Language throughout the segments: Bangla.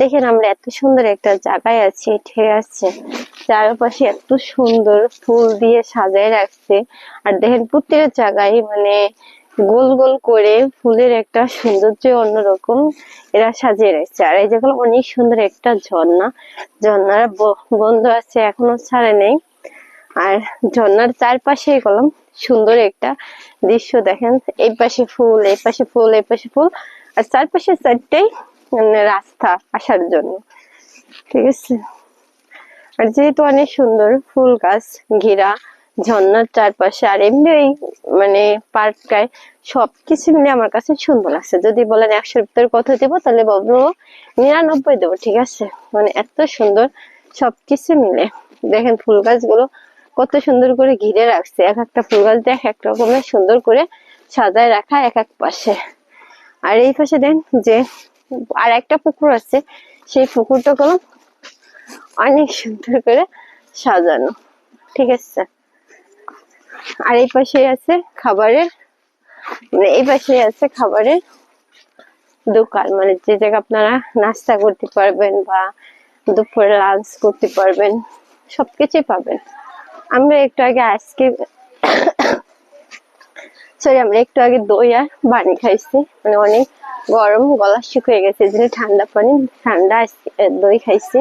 দেখেন আমরা এত সুন্দর একটা জায়গায় আছি ঠিক আছে। চারপাশে এত সুন্দর ফুল দিয়ে সাজায় রাখছে। আর দেখেন প্রত্যেক জায়গায় মানে গোল গোল করে ফুলের একটা সৌন্দর্য অন্যরকম এরা সাজিয়ে রাখছে। আর এই যেগুলো অনেক সুন্দর একটা ঝর্ণা। ঝর্ণার বন্ধ আছে, এখনও ছাড়ে নেই। আর ঝর্ণার চারপাশে কলম সুন্দর একটা দৃশ্য দেখেন। এই পাশে ফুল, এই পাশে ফুল, এই পাশে ফুল। আর চারপাশে চারটেই রাস্তা আসার জন্য। ঠিক আছে? আর যেহেতু অনেক সুন্দর ফুল গাছ, ঘেরা, ঝর্ণার চারপাশে, আর এমনি এই মানে পার্কটায় সবকিছু মিলে আমার কাছে সুন্দর লাগছে। যদি বলেন একশোর ভিতরে কত দেবো, তাহলে বলব নিরানব্বই দেবো, ঠিক আছে? মানে এত সুন্দর সবকিছু মিলে। দেখেন ফুল গাছগুলো কত সুন্দর করে ঘিরে রাখছে। এক একটা ফুল গাছ দেখ এক রকমের সুন্দর করে সাজায় রাখা এক এক পাশে। আর এই পাশে দেন যে আর একটা পুকুর আছে, সেই পুকুরটা কোনো অনেক সুন্দর করে সাজানো, ঠিক আছে? আর এই পাশে আছে খাবারের মানে এই পাশে আছে খাবারের দোকান মানে যে জায়গা আপনারা নাস্তা করতে পারবেন বা দুপুরে লাঞ্চ করতে পারবেন, সবকিছুই পাবেন। আমরা একটু আগে আজকে সরি আমরা একটু আগে দই আর পানি খাইছি মানে অনেক গরম গলা শুকিয়ে গেছে জন্য ঠান্ডা পানি, ঠান্ডা দই খাইছি।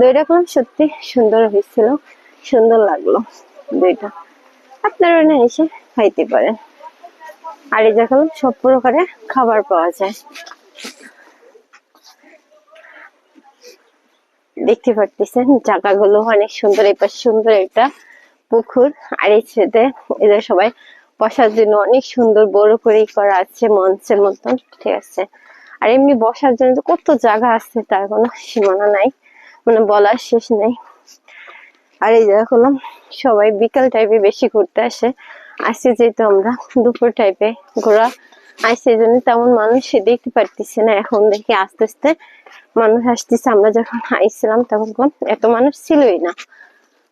দইটা খুব সত্যি সুন্দর হয়েছিল, সুন্দর লাগল দইটা। আপনারা না এসে খাইতে পারেন। আর এই জায়গায় সব প্রকারের খাবার পাওয়া যায়। দেখতে পারতেছেন, জায়গাগুলো অনেক সুন্দর, এই পাশে সুন্দর একটা পুকুর। আর এই ছেদে এদের সবাই বসার জন্য অনেক সুন্দর বড় করেই করা আছে মঞ্চের মতন ঠিক আছে? আর এমনি বসার জন্য তো কত জায়গা আছে, তার কোনো সীমানা নাই মানে বলার শেষ নেই। আর এই দেখলাম, সবাই বিকাল টাইপে বেশি ঘুরতে আসে। আসছে যেহেতু আমরা দুপুর টাইপে ঘোরা। আসছে এই জন্য তেমন মানুষ দেখতে পারতেছে না। এখন দেখি আস্তে আস্তে মানুষ আসতেছে। আমরা যখন আইছিলাম তখন এত মানুষ ছিলই না।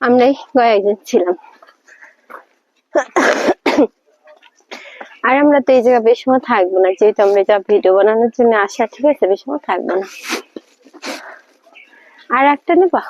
আমরাই কয়েকজন ছিলাম। আর আমরা তো এই জায়গায় বেশ সময় থাকব না, যেহেতু আমরা যা ভিডিও বানানোর জন্য আসা, ঠিক আছে? বেশ সময় থাকব না। আর একটা নেবা?